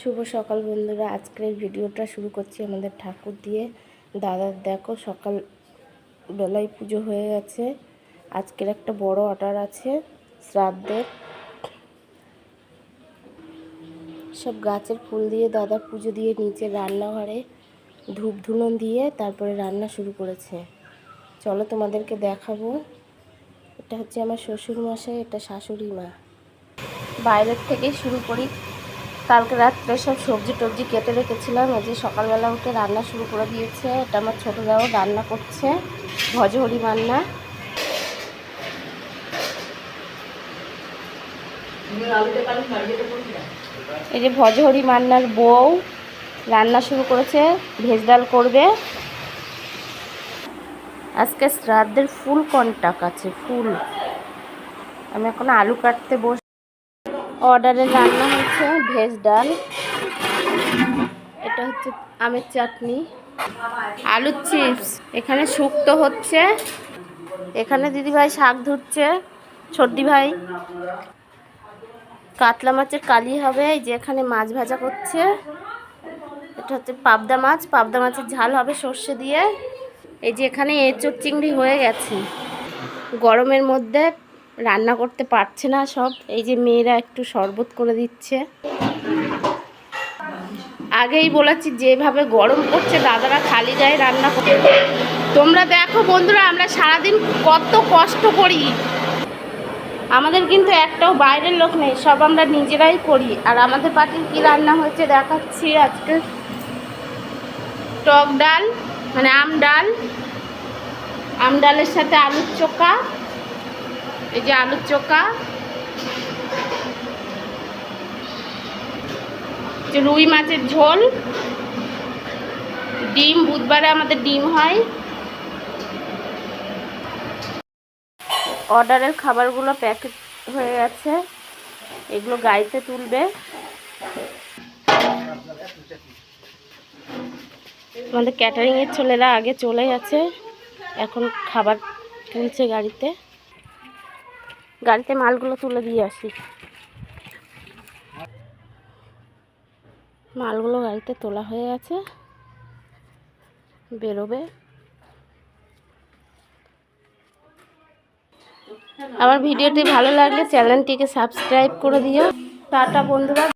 শুভ সকাল বন্ধুরা। আজকের ভিডিওটা শুরু করছি আমাদের ঠাকুর দিয়ে। দাদার দেখো সকাল বেলায় পুজো হয়ে গেছে। আজকের একটা বড় অর্ডার আছে, শ্রাদ্ধের। সব গাছের ফুল দিয়ে দাদা পুজো দিয়ে নিচে রান্নাঘরে ধূপ ধুনো দিয়ে তারপরে রান্না শুরু করেছে। চলো তোমাদেরকে দেখাবো। এটা হচ্ছে আমার শ্বশুর মশাই এটা শাশুড়ি মা। বাইরের থেকেই শুরু করি। কালকে রাত্রে সব সবজি টবজি কেটে রেখেছিলাম। এই যে সকালবেলা উঠে রান্না শুরু করে দিয়েছে। এটা আমার ছোটো দাও রান্না করছে, ভজহরি রান্না। এই যে ভজহরি মান্নার বউ রান্না শুরু করেছে, ভেজ ডাল করবে। আজকে শ্রাদ্ধের ফুল কন্টাক আছে ফুল। আমি এখন আলু কাটতে বস অর্ডারে রান্না হচ্ছে ভেজ ডাল। এটা হচ্ছে আমের চাটনি। আলুর চিপস। এখানে শুক্তো হচ্ছে। এখানে দিদিভাই শাক ধুচ্ছে ছোটদি ভাই। কাতলা মাছের কালি হবে, এই যে এখানে মাছ ভাজা করছে। এটা হচ্ছে পাবদা মাছ। পাবদা মাছের ঝাল হবে সর্ষে দিয়ে। এই যে এখানে এঁচোর চিংড়ি হয়ে গেছে। গরমের মধ্যে রান্না করতে পারছে না সব। এই যে মেয়েরা একটু শরবত করে দিচ্ছে। আগেই বলেছি, যেভাবে গরম করছে দাদারা খালি গায়ে রান্না করতে তোমরা দেখো বন্ধুরা, আমরা সারাদিন কত কষ্ট করি। আমাদের কিন্তু একটাও বাইরের লোক নেই, সব আমরা নিজেরাই করি। আর আমাদের পার্টির কি রান্না হয়েছে দেখাচ্ছি আজকে। টক ডাল মানে আম ডাল, আম ডালের সাথে আলুর চোখা এই যে আলুর চোখা। রুই মাছের ঝোল। ডিম, বুধবারে আমাদের ডিম হয়। অর্ডারের খাবারগুলো প্যাকেট হয়ে গেছে। এগুলো গাড়িতে তুলবে। আমাদের ক্যাটারিংয়ের ছেলেরা আগে চলে গেছে। এখন খাবার তুলছে গাড়িতে। গাড়িতে মালগুলো তুলে দিয়ে আসি। মালগুলো গাড়িতে তোলা হয়ে গেছে। বেরোবে। আমার ভিডিওটি ভালো লাগলে চ্যানেলটিকে সাবস্ক্রাইব করে দিও। টাটা বন্ধুরা।